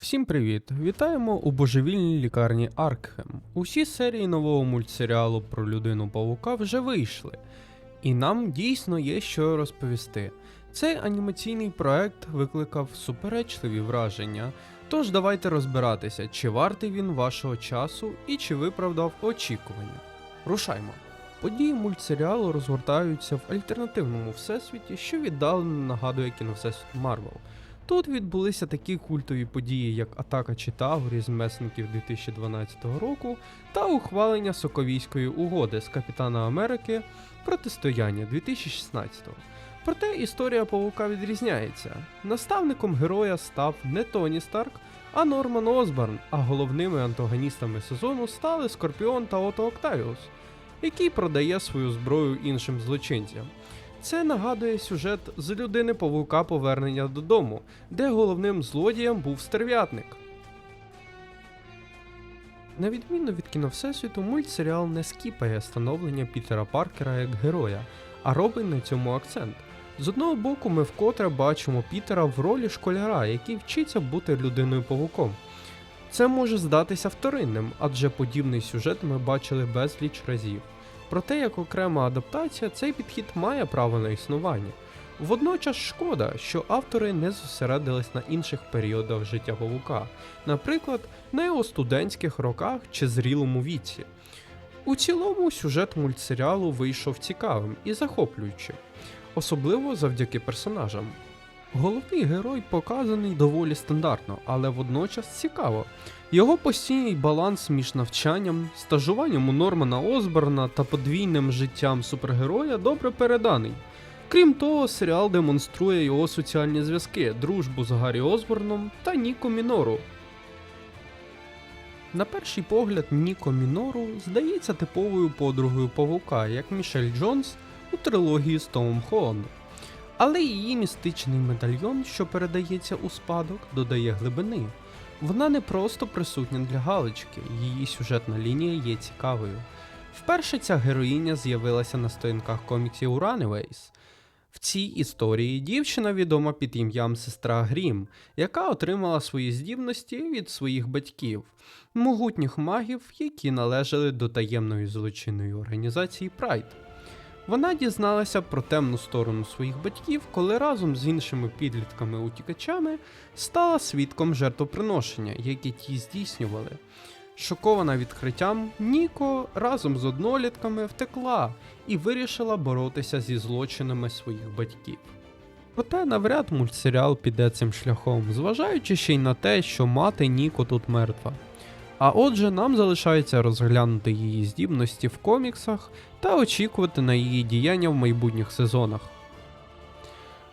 Всім привіт! Вітаємо у божевільній лікарні Аркхем. Усі серії нового мультсеріалу про людину павука вже вийшли, і нам дійсно є що розповісти. Цей анімаційний проект викликав суперечливі враження. Тож давайте розбиратися, чи вартий він вашого часу і чи виправдав очікування. Рушаймо. Події мультсеріалу розгортаються в альтернативному всесвіті, що віддалено нагадує кіновсесвіт Марвел. Тут відбулися такі культові події, як атака Читаурі з месників 2012 року та ухвалення Соковійської угоди з Капітана Америки протистояння 2016. Проте історія павука відрізняється. Наставником героя став не Тоні Старк, а Норман Осборн, а головними антагоністами сезону стали Скорпіон та Ото Октавіус, який продає свою зброю іншим злочинцям. Це нагадує сюжет з людини павука повернення додому, де головним злодієм був стерв'ятник. На відміну від кіно Всесвіту, мультсеріал не скіпає становлення Пітера Паркера як героя, а робить на цьому акцент. З одного боку, ми вкотре бачимо Пітера в ролі школяра, який вчиться бути людиною павуком. Це може здатися вторинним, адже подібний сюжет ми бачили безліч разів. Проте, як окрема адаптація, цей підхід має право на існування. Водночас шкода, що автори не зосередились на інших періодах життя павука, наприклад, на його студентських роках чи зрілому віці. У цілому сюжет мультсеріалу вийшов цікавим і захоплюючим, особливо завдяки персонажам. Головний герой показаний доволі стандартно, але водночас цікаво. Його постійний баланс між навчанням, стажуванням у Нормана Осборна та подвійним життям супергероя добре переданий. Крім того, серіал демонструє його соціальні зв'язки, дружбу з Гаррі Осборном та Ніко Мінору. На перший погляд, Ніко Мінору здається типовою подругою павука, як Мішель Джонс у трилогії з Томом Холландом. Але її містичний медальйон, що передається у спадок, додає глибини. Вона не просто присутня для галочки, її сюжетна лінія є цікавою. Вперше ця героїня з'явилася на сторінках коміксів Runaways. В цій історії дівчина відома під ім'ям сестра Грім, яка отримала свої здібності від своїх батьків, могутніх магів, які належали до таємної злочинної організації Прайд. Вона дізналася про темну сторону своїх батьків, коли разом з іншими підлітками-утікачами стала свідком жертвоприношення, які ті здійснювали. Шокована відкриттям, Ніко разом з однолітками втекла і вирішила боротися зі злочинами своїх батьків. Проте навряд мультсеріал піде цим шляхом, зважаючи ще й на те, що мати Ніко тут мертва. А отже, нам залишається розглянути її здібності в коміксах та очікувати на її діяння в майбутніх сезонах.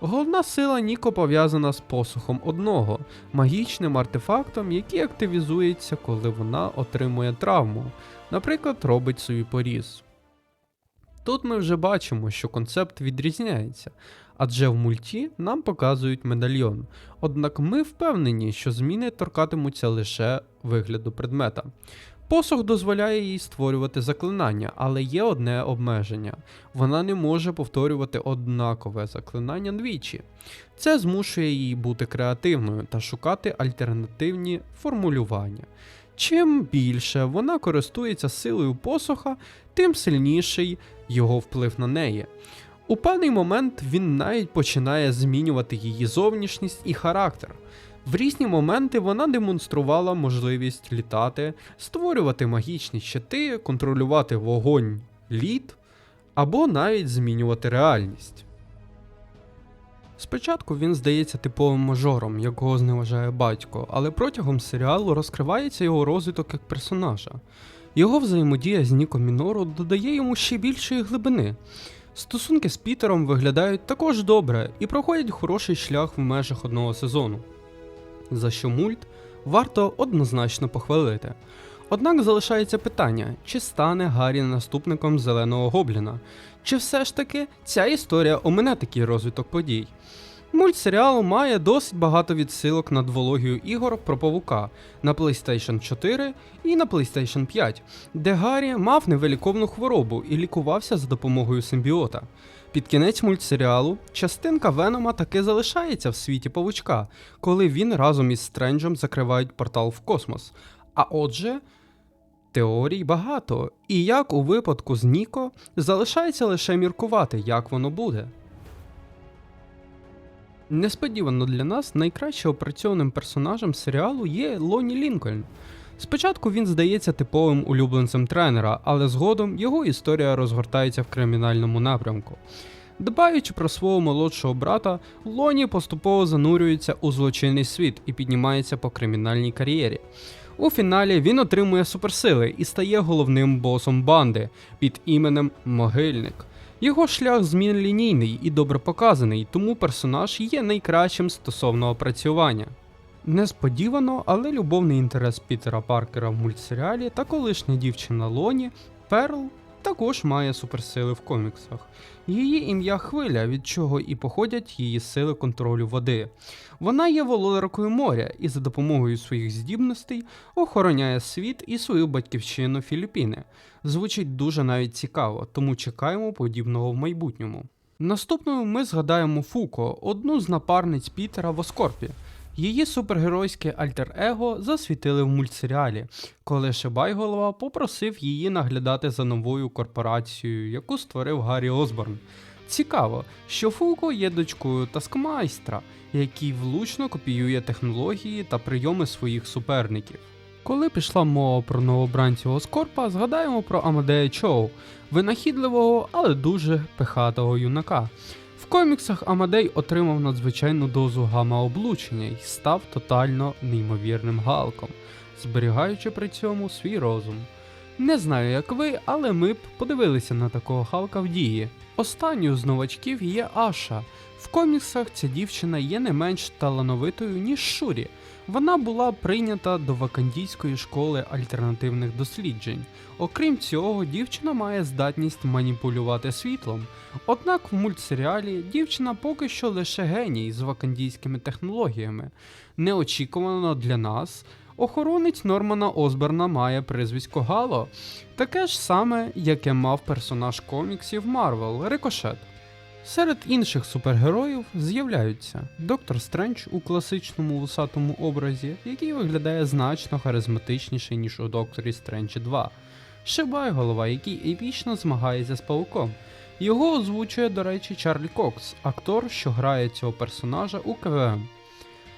Головна сила Ніко пов'язана з посухом одного, магічним артефактом, який активізується, коли вона отримує травму, наприклад, робить собі поріз. Тут ми вже бачимо, що концепт відрізняється, адже в мульті нам показують медальйон, однак ми впевнені, що зміни торкатимуться лише вигляду предмета. Посох дозволяє їй створювати заклинання, але є одне обмеження: вона не може повторювати однакове заклинання двічі. Це змушує її бути креативною та шукати альтернативні формулювання. Чим більше вона користується силою посоха, тим сильніший його вплив на неї. У певний момент він навіть починає змінювати її зовнішність і характер. В різні моменти вона демонструвала можливість літати, створювати магічні щити, контролювати вогонь, лід або навіть змінювати реальність. Спочатку він здається типовим мажором, якого зневажає батько, але протягом серіалу розкривається його розвиток як персонажа. Його взаємодія з Ніко Мінору додає йому ще більшої глибини. Стосунки з Пітером виглядають також добре і проходять хороший шлях в межах одного сезону, за що мульт варто однозначно похвалити. Однак залишається питання, чи стане Гаррі наступником Зеленого Гобліна, чи все ж таки ця історія омине такий розвиток подій. Мультсеріал має досить багато відсилок на двологію ігор про павука на PlayStation 4 і на PlayStation 5, де Гаррі мав невиліковну хворобу і лікувався за допомогою симбіота. Під кінець мультсеріалу частинка Венома таки залишається в світі павучка, коли він разом із Стренджем закривають портал в космос. А отже, теорій багато, і як у випадку з Ніко, залишається лише міркувати, як воно буде. Несподівано для нас найкраще опрацьованим персонажем серіалу є Лоні Лінкольн. Спочатку він здається типовим улюбленцем тренера, але згодом його історія розгортається в кримінальному напрямку. Дбаючи про свого молодшого брата, Лоні поступово занурюється у злочинний світ і піднімається по кримінальній кар'єрі. У фіналі він отримує суперсили і стає головним босом банди під іменем Могильник. Його шлях змін лінійний і добре показаний, тому персонаж є найкращим стосовно опрацювання. Несподівано, але любовний інтерес Пітера Паркера в мультсеріалі та колишня дівчина Лоні Перл також має суперсили в коміксах. Її ім'я Хвиля, від чого і походять її сили контролю води. Вона є володаркою моря і за допомогою своїх здібностей охороняє світ і свою батьківщину Філіппіни. Звучить дуже навіть цікаво, тому чекаємо подібного в майбутньому. Наступною ми згадаємо Фуко, одну з напарниць Пітера в Оскорпі. Її супергеройське альтер-его засвітили в мультсеріалі, коли Шибайголова попросив її наглядати за новою корпорацією, яку створив Гаррі Осборн. Цікаво, що Фуко є дочкою таскмайстра, який влучно копіює технології та прийоми своїх суперників. Коли пішла мова про новобранців Оскорпа, згадаємо про Амадея Чоу, винахідливого, але дуже пихатого юнака. Коміксах Амадей отримав надзвичайну дозу гамма-облучення і став тотально неймовірним галком, зберігаючи при цьому свій розум. Не знаю, як ви, але ми б подивилися на такого Халка в дії. Останньою з новачків є Аша. В коміксах ця дівчина є не менш талановитою, ніж Шурі. Вона була прийнята до вакандійської школи альтернативних досліджень. Окрім цього, дівчина має здатність маніпулювати світлом. Однак в мультсеріалі дівчина поки що лише геній з вакандійськими технологіями. Неочікувано для нас. Охоронець Нормана Осберна має прізвисько Гало, таке ж саме, яке мав персонаж коміксів Марвел Рикошет. Серед інших супергероїв з'являються Доктор Стрендж у класичному вусатому образі, який виглядає значно харизматичніше, ніж у Докторі Стренджі 2, Шибайголова, який епічно змагається з пауком. Його озвучує, до речі, Чарлі Кокс, актор, що грає цього персонажа у КВМ.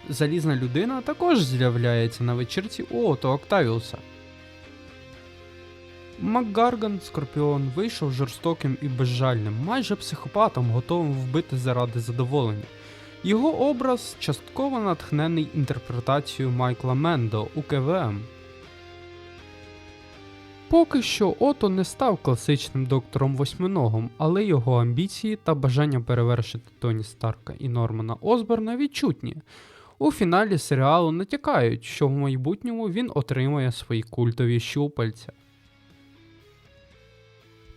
Залізна людина також з'являється на вечірці у Ото Октавіуса. Макгарган Скорпіон вийшов жорстоким і безжальним, майже психопатом, готовим вбити заради задоволення. Його образ частково натхнений інтерпретацією Майкла Мендо у КВМ. Поки що Ото не став класичним доктором восьминогом, але його амбіції та бажання перевершити Тоні Старка і Нормана Осборна відчутні. У фіналі серіалу натякають, що в майбутньому він отримає свої культові щупальця.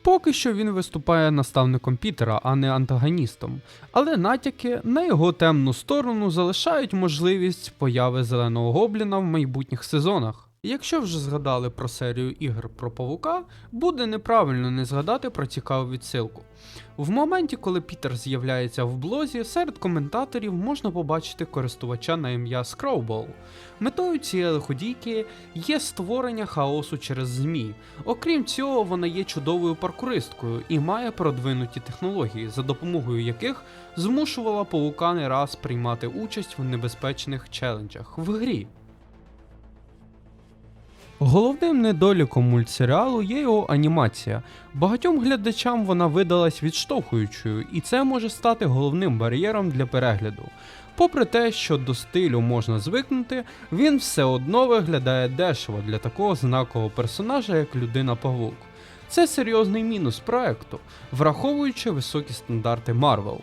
Поки що він виступає наставником Пітера, а не антагоністом, але натяки на його темну сторону залишають можливість появи зеленого гобліна в майбутніх сезонах. Якщо вже згадали про серію ігор про павука, буде неправильно не згадати про цікаву відсилку. В моменті, коли Пітер з'являється в блозі, серед коментаторів можна побачити користувача на ім'я Скроубол. Метою цієї лиходійки є створення хаосу через змі. Окрім цього, вона є чудовою паркуристкою і має продвинуті технології, за допомогою яких змушувала павука не раз приймати участь в небезпечних челенджах в грі. Головним недоліком мультсеріалу є його анімація. Багатьом глядачам вона видалась відштовхуючою, і це може стати головним бар'єром для перегляду. Попри те, що до стилю можна звикнути, він все одно виглядає дешево для такого знакового персонажа, як людина Павук. Це серйозний мінус проекту, враховуючи високі стандарти Марвел.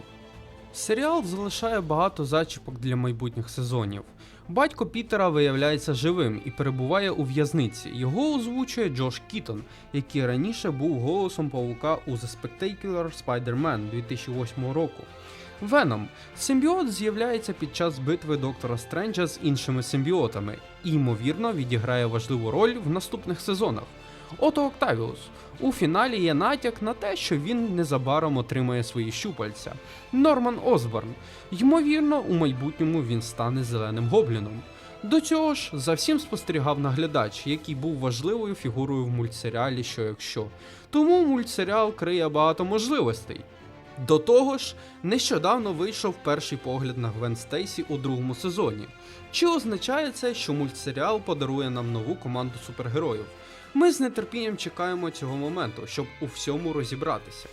Серіал залишає багато зачіпок для майбутніх сезонів. Батько Пітера виявляється живим і перебуває у в'язниці. Його озвучує Джош Кітон, який раніше був голосом павука у The Spectacular Spider-Man 2008 року. Веном. Симбіот з'являється під час битви Доктора Стренджа з іншими симбіотами і, ймовірно, відіграє важливу роль в наступних сезонах. Ото Октавіус. У фіналі є натяк на те, що він незабаром отримає свої щупальця. Норман Осборн. Ймовірно, у майбутньому він стане зеленим гобліном. До цього ж за всім спостерігав наглядач, який був важливою фігурою в мультсеріалі Що якщо. Тому мультсеріал криє багато можливостей. До того ж, нещодавно вийшов перший погляд на Гвен Стейсі у другому сезоні. Чи означає це, що мультсеріал подарує нам нову команду супергероїв? Ми з нетерпінням чекаємо цього моменту, щоб у всьому розібратися.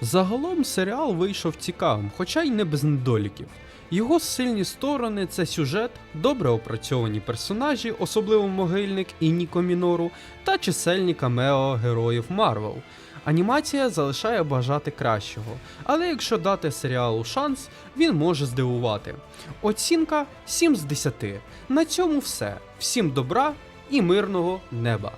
Загалом серіал вийшов цікавим, хоча й не без недоліків. Його сильні сторони це сюжет, добре опрацьовані персонажі, особливо могильник і Ніко Мінору, та чисельні камео героїв Марвел. Анімація залишає бажати кращого, але якщо дати серіалу шанс, він може здивувати. Оцінка 7 з 10. На цьому все. Всім добра і мирного неба.